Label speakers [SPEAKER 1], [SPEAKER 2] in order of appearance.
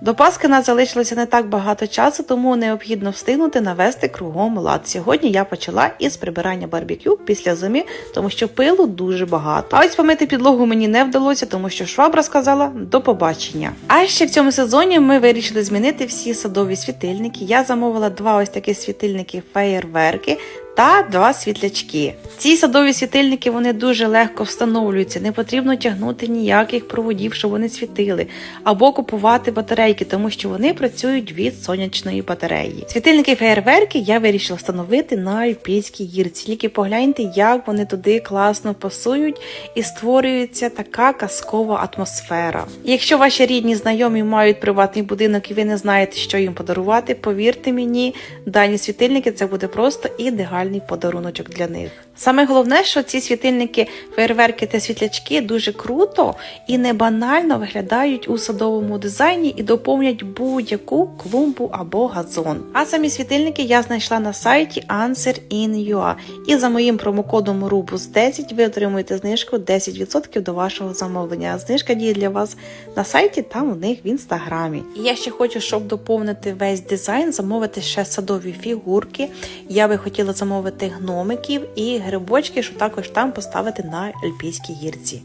[SPEAKER 1] До Пасхи нас залишилося не так багато часу, тому необхідно встигнути навести кругом лад. Сьогодні я почала із прибирання барбекю після зими, тому що пилу дуже багато. А ось помити підлогу мені не вдалося, тому що швабра сказала до побачення. А ще в цьому сезоні ми вирішили змінити всі садові світильники. Я замовила два ось такі світильники феєрверки та два світлячки. Ці садові світильники вони дуже легко встановлюються, не потрібно тягнути ніяких проводів, щоб вони світили, або купувати батарейки, тому що вони працюють від сонячної батареї. Світильники феєрверки я вирішила встановити на Альпійській гірці. Тільки погляньте, як вони туди класно пасують і створюється така казкова атмосфера. Якщо ваші рідні знайомі мають приватний будинок і ви не знаєте, що їм подарувати, повірте мені, дані світильники це буде просто ідеальний подаруночок для них. Саме головне, що ці світильники, фейерверки та світлячки дуже круто і не банально виглядають у садовому дизайні і доповнять будь-яку клумбу або газон. А самі світильники я знайшла на сайті Answer.in.ua і за моїм промокодом RUBUS10 ви отримуєте знижку 10% до вашого замовлення. Знижка діє для вас на сайті та у них в інстаграмі. І я ще хочу, щоб доповнити весь дизайн, замовити ще садові фігурки. Я би хотіла замовити гномиків і грибочки, щоб також там поставити на Альпійській гірці.